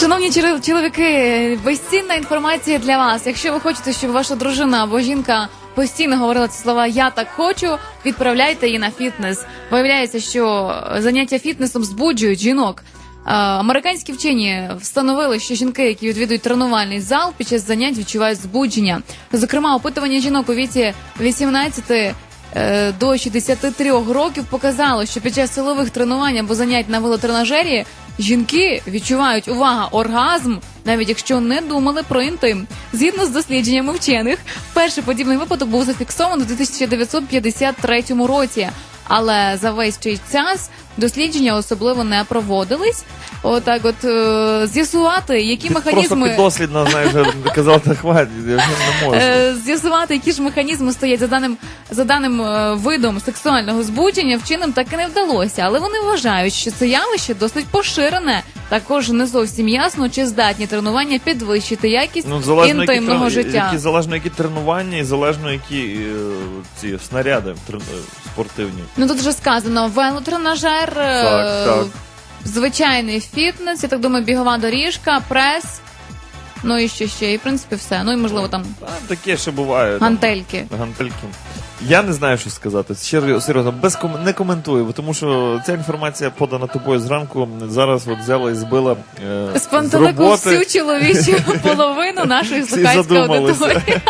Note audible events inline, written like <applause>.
Шановні чоло- чоловіки, безцінна інформація для вас. Якщо ви хочете, щоб ваша дружина або жінка постійно говорила ці слова Я так хочу, відправляйте її на фітнес. Виявляється, що заняття фітнесом збуджують жінок. Е, Американські вчені встановили, що жінки, які відвідують тренувальний зал, під час занять відчувають збудження. Зокрема, опитування жінок у віці 18 е, до 63 років показало, що під час силових тренувань або занять на велотренажері жінки відчувають увага оргазм, навіть якщо не думали про інтим. Згідно з дослідженнями вчених, перший подібний випадок був зафіксований у 1953 році. Але за весь цей час дослідження особливо не проводились. Отак, от е, з'ясувати, які Просто механізми піддослідно, знаєш, казати, хватить, я вже не можу. Е, з'ясувати, які ж механізми стоять за даним за даним е, видом сексуального збудження, вчиним так і не вдалося. Але вони вважають, що це явище досить поширене. Також не зовсім ясно, чи здатні тренування підвищити якість Ну, залежно, які, інтимного трен- життя. які, залежно які тренування і залежно які е, ці снаряди трен- е, спортивні. Ну тут вже сказано велотренажер, е, Так, так. звичайний фітнес, я так думаю, бігова доріжка, прес. Ну і що ще, і в принципі все. Ну і можливо там А, таке ще буває. там, гантельки. Гантельки. Я не знаю, що сказати. Щиро, серйозно, без ком... не коментую, бо тому що ця інформація подана тобою зранку. Зараз от взяла і збила е, З з пантелику роботи. всю чоловічу <laughs> половину нашої Всі слухацької задумалися. аудиторії.